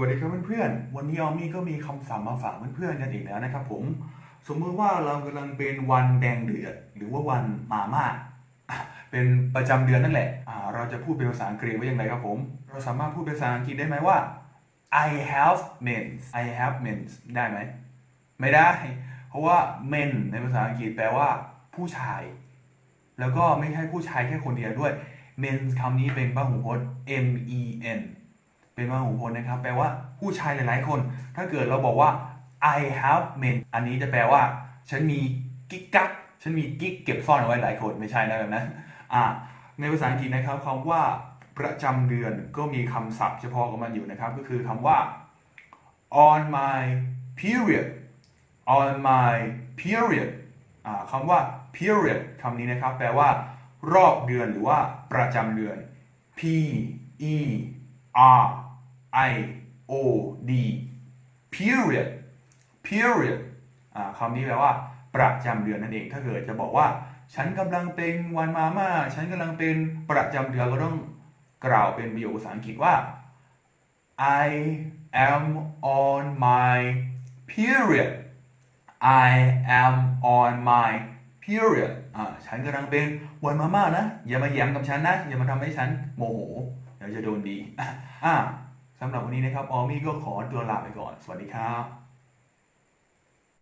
วัสดีครับเพื่อนๆ วันนี้ออมมี่ก็มีคำศัพท์มาฝากเพื่อนๆกันอีกแล้วนะครับผม สมมติว่าเรากำลังเป็นวันแดงเดือด หรือว่าวันมาม่าอะเป็นประจำเดือนนั่นแหละ เราจะพูดเป็นภาษาอังกฤษว่าอย่างไรครับผม เราสามารถพูดเป็นภาษาอังกฤษได้ไหมว่า I have mens I have mens ได้ไหม ไม่ได้ เพราะว่า men ในภาษาอังกฤษแปลว่าผู้ชาย แล้วก็ไม่ใช่ผู้ชายแค่คนเดียวด้วย men คำนี้เป็นพหูพจน์ m e n เป็นพหูพจน์นะครับ แปลว่าผู้ชายหลาย ๆ คน ถ้าเกิดเราบอกว่า I have men อันนี้จะแปลว่า ฉันมีกิ๊กกักฉันมีกิ๊กเก็บซ่อนเอาไว้หลายคนไม่ใช่นะแบบนั้นอ่าในภาษาอังกฤษนะครับคำว่าประจำเดือนก็มีคำศัพท์เฉพาะของมันอยู่นะครับ ก็คือคำว่า on my period on my period อ่าคำว่า period คำนี้นะครับ แปลว่า รอบเดือนหรือว่าประจำเดือน p e r i o d period period อ่าคำนี้แปลว่า ประจำเดือนนั่นเอง ถ้าเกิดจะบอกว่า ฉันกำลังเป็นวันมาม่า ฉันกำลังเป็นประจำเดือนก็ต้องกล่าวเป็นประโยคภาษาอังกฤษว่า I am on my period I am on my period อ่าฉันกำลังเป็นวันมาม่านะ อย่ามาแย้มกับฉันนะ อย่ามาทำให้ฉันโมโห เดี๋ยวจะโดนดี อ่า สำหรับวันนี้นะครับออมี่ก็ขอตัวลาไปก่อน สวัสดีครับ